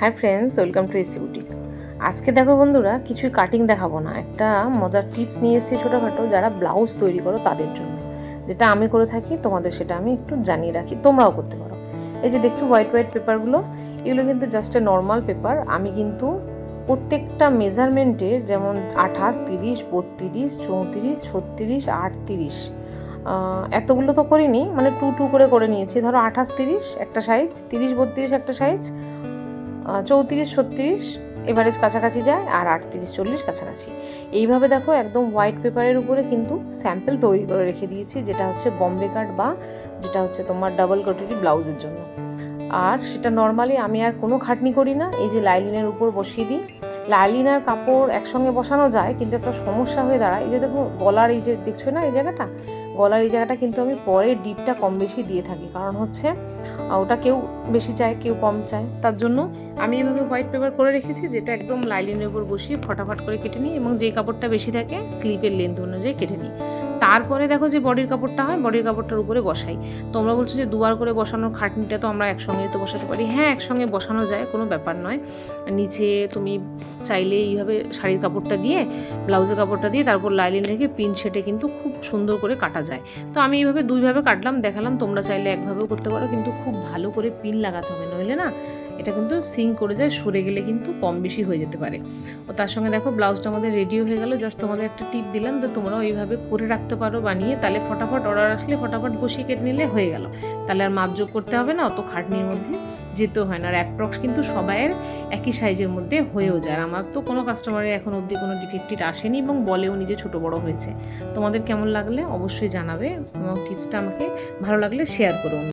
Hi friends welcome to AC boutique আজকে দেখো বন্ধুরা কিছুই কাটিং দেখাবো না। একটা মজার টিপস নিয়ে এসেছি ছোটোখাটো যারা ব্লাউজ তৈরি করো তাদের জন্য। যেটা আমি করে থাকি, তোমাদের সেটা আমি একটু জানিয়ে রাখি, তোমরাও করতে পারো। এই যে দেখছ হোয়াইট হোয়াইট পেপারগুলো এগুলো কিন্তু জাস্ট এ নর্মাল পেপার আমি কিন্তু প্রত্যেকটা মেজারমেন্টের যেমন আঠাশ, তিরিশ, বত্রিশ, চৌত্রিশ, ছত্রিশ, আটত্রিশ এতগুলো তো করিনি মানে টু টু করে করে নিয়েছি। ধরো আঠাশ, তিরিশ, একটা সাইজ তিরিশ, বত্রিশ, একটা সাইজ চৌত্রিশ, ছত্রিশ, এভারেজ কাছাকাছি যায় আর আটত্রিশ, চল্লিশ কাছাকাছি। এইভাবে দেখো একদম হোয়াইট পেপারের উপরে কিন্তু স্যাম্পেল তৈরি করে রেখে দিয়েছি, যেটা হচ্ছে বম্বে কাট বা যেটা হচ্ছে তোমার ডাবল কটিরি ব্লাউজের জন্য। আর সেটা নর্মালি আমি আর কোনো খাটনি করি না, এই যে লাইলিনের উপর বসিয়ে দিই। লাইলিন আর কাপড় একসঙ্গে বসানো যায়, কিন্তু একটা সমস্যা হয়ে দাঁড়ায়। এই যে দেখো গলার এই যে, দেখছ না এই জায়গাটা? গলার এই জায়গাটা কিন্তু আমি পরে ডিপটা কম বেশি দিয়ে থাকি, কারণ হচ্ছে ওটা কেউ বেশি চায়, কেউ কম চায়। তার জন্য আমি এভাবে হোয়াইট পেপার করে রেখেছি, যেটা একদম লাইলিনের উপর বসিয়ে ফটাফট করে কেটে নিই এবং যে কাপড়টা বেশি থাকে, স্লিপের লেন্থ অনুযায়ী কেটে নিই। তারপরে দেখো যে বডির কাপড়টা হয়, বডির কাপড়টার উপরে বসাই। তোমরা বলছো যে দুবার করে বসানোর খাটনিটা তো আমরা একসঙ্গেই তো বসাতে পারি। হ্যাঁ একসঙ্গে বসানো যায়, কোনো ব্যাপার নয়। নিচে তুমি চাইলে এইভাবে শাড়ির কাপড়টা দিয়ে, ব্লাউজের কাপড়টা দিয়ে তারপর লাইলিন রেখে পিন সেটে কিন্তু খুব সুন্দর করে কাটা যায়। তো আমি এইভাবে দুইভাবে কাটলাম, দেখালাম, তোমরা চাইলে একভাবেও করতে পারো, কিন্তু খুব ভালো করে পিন লাগাতে হবে, নইলে না এটা কিন্তু সিঙ্ক করে যায়, সরে গেলে কিন্তু কম বেশি হয়ে যেতে পারে। ও তার সঙ্গে দেখো ব্লাউজটা আমাদের রেডিও হয়ে গেল জাস্ট তোমাদের একটা টিপ দিলাম তো তোমরাও এইভাবে করে রাখতে পারো বানিয়ে তাহলে ফটাফট অর্ডার আসলে ফটাফট বসিয়ে কেটে নিলে হয়ে গেল। তাহলে আর মাপযোগ করতে হবে না, অত খাটনির মধ্যে যেতেও হয় না। আর অ্যাপ্রক্স কিন্তু সবাইয়ের একই সাইজের মধ্যে হয়েও যায়। আর আমার তো কোনো কাস্টমারের এখন অবধি কোনো ডিফেক্টিভ আসেনি এবং বলেও নিজে ছোট বড় হয়েছে। তোমাদের কেমন লাগলে অবশ্যই জানাবে এবং টিপসটা আমাকে ভালো লাগলে শেয়ার করুন